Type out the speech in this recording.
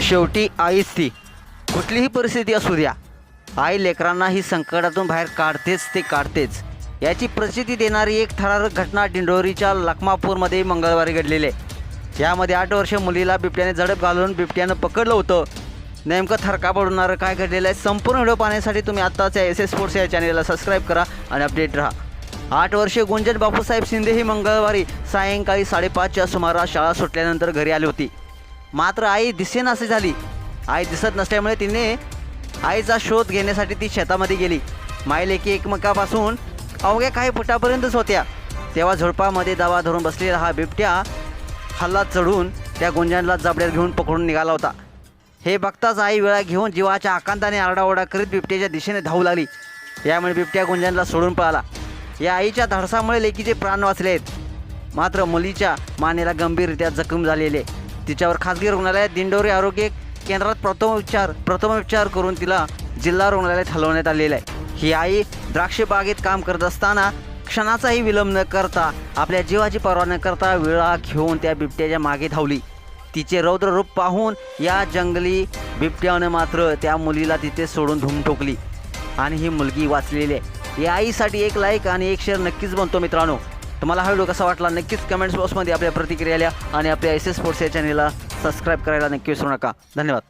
शेवटी आईच ती. कुठलीही परिस्थिती असू द्या. आई लेकरांना ही संकटातून बाहेर काढतेच ते काढतेच. याची प्रसिद्धी देणारी एक थरारक घटना डिंडोरीच्या लखमापूरमध्ये मंगळवारी घडलेली आहे. यामध्ये आठ वर्ष मुलीला बिबट्याने झडप घालून बिबट्यानं पकडलं होतं. नेमकं थरका पडवणारं काय घडलेलं आहे संपूर्ण व्हिडिओ पाहण्यासाठी तुम्ही आत्ताच या एस एस स्पोर्ट्स या चॅनेलला सबस्क्राईब करा आणि अपडेट राहा. आठ वर्षे गुंजन बापूसाहेब शिंदे ही मंगळवारी सायंकाळी साडेपाचच्या सुमारास शाळा सुटल्यानंतर घरी आली होती. मात्र आई दिसेनासे झाली. आई दिसत नसल्यामुळे तिने आईचा शोध घेण्यासाठी ती शेतामध्ये गेली. मायलेकी एकमेकापासून अवघ्या काही फुटापर्यंतच होत्या. तेव्हा झुडपामध्ये दावा धरून बसलेला हा बिबट्या हल्ला चढून त्या गुंजनला जबड्यात घेऊन पकडून निघाला होता. हे बघताच आई वेळा घेऊन जीवाच्या आकांताने आरडाओरडा करीत बिबट्याच्या दिशेने धावू लागली. यामुळे बिबट्या गुंजनला सोडून पळाला. या आईच्या धाडसामुळे लेकीचे प्राण वाचले आहेत मात्र मुलीच्या मानेला गंभीररित्या जखम झालेले. तिच्यावर खासगी रुग्णालयात दिंडोरी आरोग्य केंद्रात प्रथमोपचार प्रथमोपचार करून तिला जिल्हा रुग्णालयात हलवण्यात आलेलं आहे. ही आई द्राक्ष बागेत काम करत असताना क्षणाचाही विलंब न करता आपल्या जीवाची पर्वा न करता विळा घेऊन त्या बिबट्याच्या मागे धावली. तिचे रौद्र रूप पाहून या जंगली बिबट्यानं मात्र त्या मुलीला तिथे सोडून धुम ठोकली. आणि ही मुलगी वाचलेली आहे. या आईसाठी एक लाईक आणि एक शेअर नक्कीच बनतो मित्रांनो. तुम्हाला हा व्हिडिओ कसा वाटला नक्कीच कमेंट्स बॉक्समध्ये आपल्या प्रतिक्रिया लिहा आणि आपल्या एस एस स्पोर्ट्स या चॅनेलला सबस्क्राईब करायला नक्की विसरू नका. धन्यवाद.